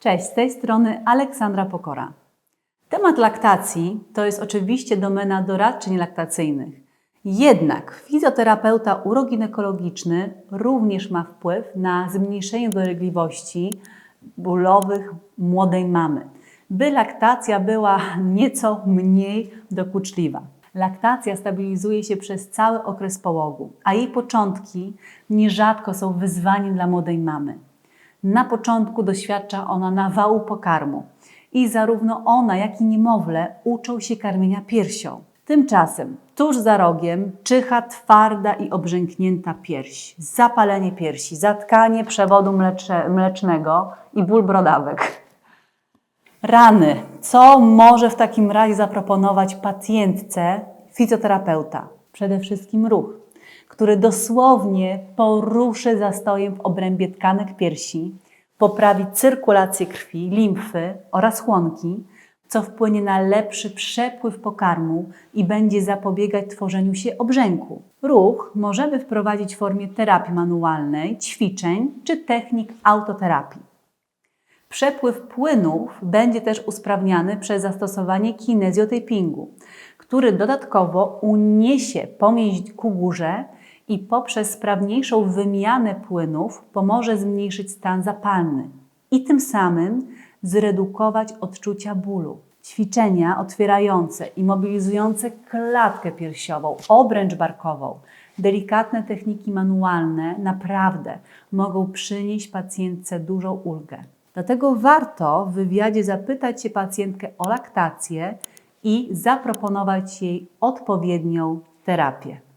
Cześć, z tej strony Aleksandra Pokora. Temat laktacji to jest oczywiście domena doradczyń laktacyjnych. Jednak fizjoterapeuta uroginekologiczny również ma wpływ na zmniejszenie dolegliwości bólowych młodej mamy, by laktacja była nieco mniej dokuczliwa. Laktacja stabilizuje się przez cały okres połogu, a jej początki nierzadko są wyzwaniem dla młodej mamy. Na początku doświadcza ona nawału pokarmu i zarówno ona, jak i niemowlę uczą się karmienia piersią. Tymczasem tuż za rogiem czyha twarda i obrzęknięta pierś, zapalenie piersi, zatkanie przewodu mlecze, mlecznego i ból brodawek. Rany. Co może w takim razie zaproponować pacjentce fizjoterapeuta? Przede wszystkim ruch, który dosłownie poruszy zastojem w obrębie tkanek piersi, poprawi cyrkulację krwi, limfy oraz chłonki, co wpłynie na lepszy przepływ pokarmu i będzie zapobiegać tworzeniu się obrzęku. Ruch możemy wprowadzić w formie terapii manualnej, ćwiczeń czy technik autoterapii. Przepływ płynów będzie też usprawniany przez zastosowanie kinezjotapingu, który dodatkowo uniesie pomięź ku górze i poprzez sprawniejszą wymianę płynów pomoże zmniejszyć stan zapalny i tym samym zredukować odczucia bólu. Ćwiczenia otwierające i mobilizujące klatkę piersiową, obręcz barkową, delikatne techniki manualne naprawdę mogą przynieść pacjentce dużą ulgę. Dlatego warto w wywiadzie zapytać się pacjentkę o laktację i zaproponować jej odpowiednią terapię.